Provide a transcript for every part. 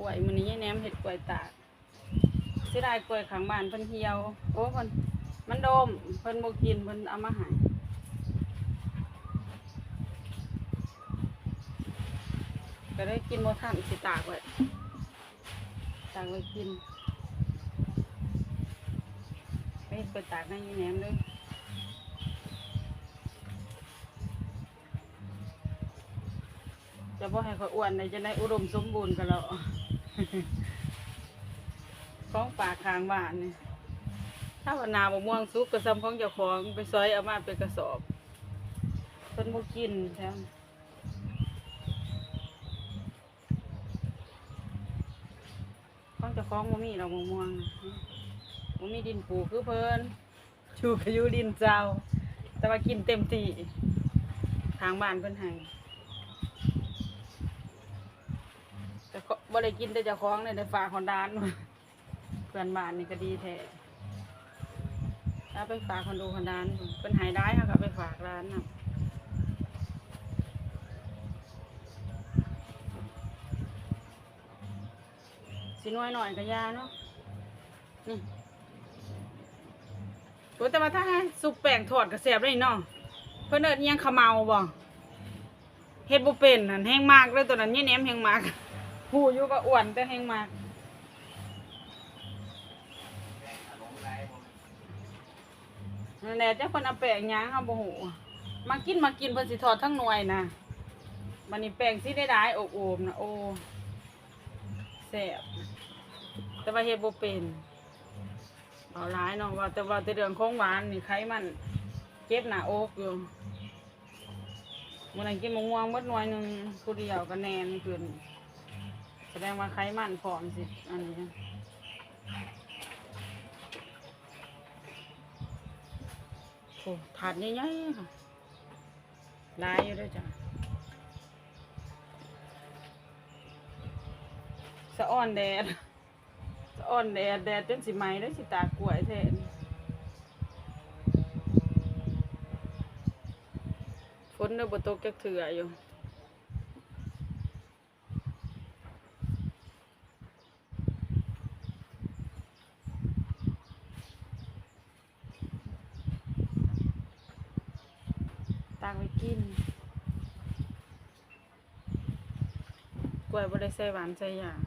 ล้วยมื้อนี้ยายแหนมเฮ็ดกล้วยตากเสียดายกล้วยข้างบ้านเพิ่นเหี่ยว โอ้เพิ่นมันโดมเพิ่นบ่กินเพิ่นเอามาให้ก็ได้กินบ่ทันสิตากไว้ตากไว้กินไปเฮ็ดตากให้ยายแหนมเลย จะบ่ให้เขาอ้วนเลยจะได้อุดมสมบูรณ์กันแล้วของป่ากข้างบ้านนี่ถ้าวันนาบ่ม่วงสุกกระซำของเจ้าของไปซอยเอามาเป็นกระสอบเพิ่นบ่กินแถมของเจ้าของบ่มีดอกมะม่วงน่ะบ่มีดินปูคือเพลินอยู่ก็อยู่ดินเจ้าแต่ว่ากินเต็มที่ทางบ้านเพิ่นให้ แต่ก็ บ่ได้กินแต่เจ้าของเลยได้ฝากคนดานเพื่อนบ้านนี่ก็ดีแท้ถ้าไปฝากคนดูคนดานเป็นหายได้ค่ะก็ไปฝากร้านนะสิน้อยหน่อยก็ยาเนาะนี่โอ้แต่ว่าถ้าให้สุกแป้งทอดก็แซ่บเลยเนาะเพิ่อนเอิ้นอิหยังขะเมาบ่เฮ็ดบ่เป็นนั่นแห้งมากเลยตัวนั้นยี่แหนมแห้งมาก หูอยู่ก็อ้วนแต่แห้งมากนั่นแหละเจ้าคนเอาแป้งยางเอาบ่หูมากินมากินเพิ่นสิทอดทั้งหน่วยนะมันนี่แป้งสิได้ได้โอบโอมนะโอ้แซ่บแต่ว่าเฮ็ดบ่เป็นเอาหลายเนาะว่าแต่ว่าแต่เรื่องของหวานนี่ไขมันเจ็บหน้าอกอยู่มื้อนั้นกินมะม่วงหมดหน่วยหนึ่งผู้เดียวก็แน่นขึ้น แสดงว่าไขมันพร้อมสิ อันนี้นะโอ้ถาดใหญ่ๆค่ะลายอยู่ด้วยจ้ะสะอ้อนแดดสะอ้อนแดดแดดจนสิไหมได้สิตากล้วยแทนฝนเด้อบตกจักเถื่ออยู่ากไว้กิน กล้วยบ่ได้ใส่หวานใส่หยาง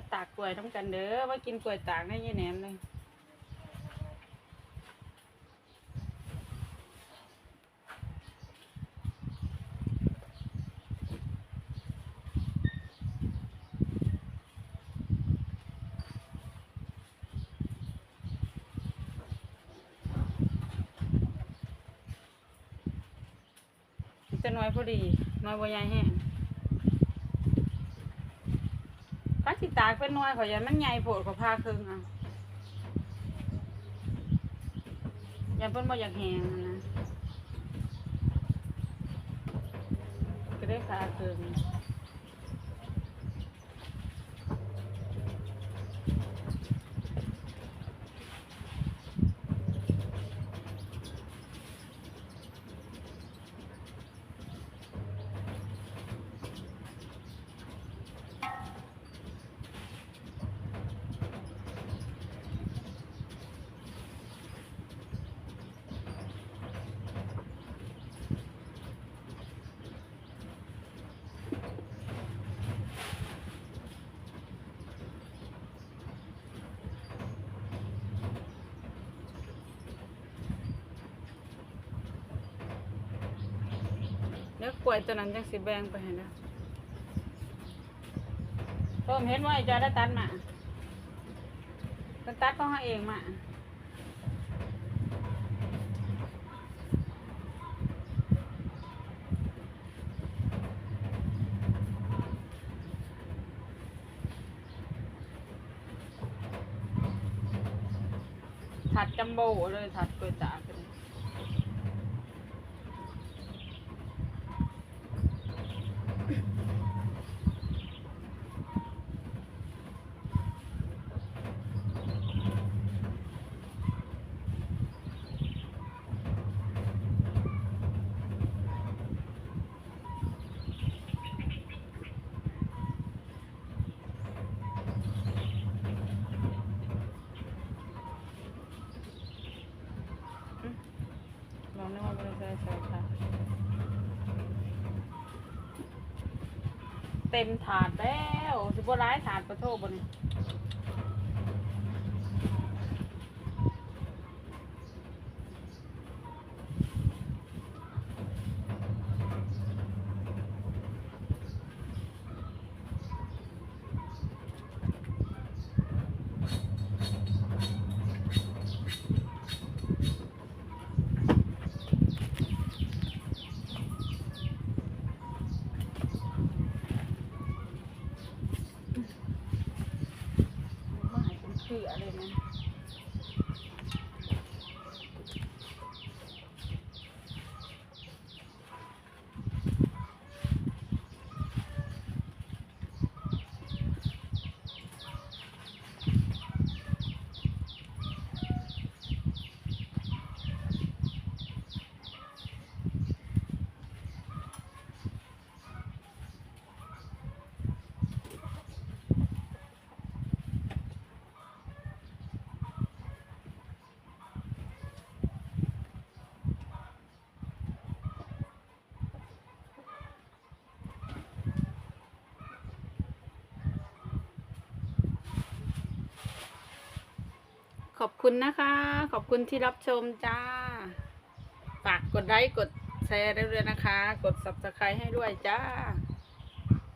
าตา กล้วยต้องกันเด้อมากินกล้วยตากให้ยายแหนมเลยจะน้อยพอดีน้อยบ่ใหญ่แห้งถ้า สิตากเป็นน้อยขอยันมันใหญ่โผดกว่าผ้าครึ่งอะยันเพิ่นบ่อยากแหงนะก็ได้ผ้าครึ่ง เดี๋ยวกล้วยตัวนั้นจังสิแบ่งไปให้นะเพิ่มเห็นว่าไอ้จอยได้ตัดมาเป็นตัดของเขาเองมาถัดจัมโบ้เลยถัดกล้วยตากเลย ลอง น่าใช่ค่ะ เต็มถาดแล้วสิบร้ายถาดประโทบน เสือเลยนะ ขอบคุณนะคะ ขอบคุณที่รับชมจ้า ฝากกดไลค์กดแชร์ด้วยนะคะ กด subscribe ให้ด้วยจ้า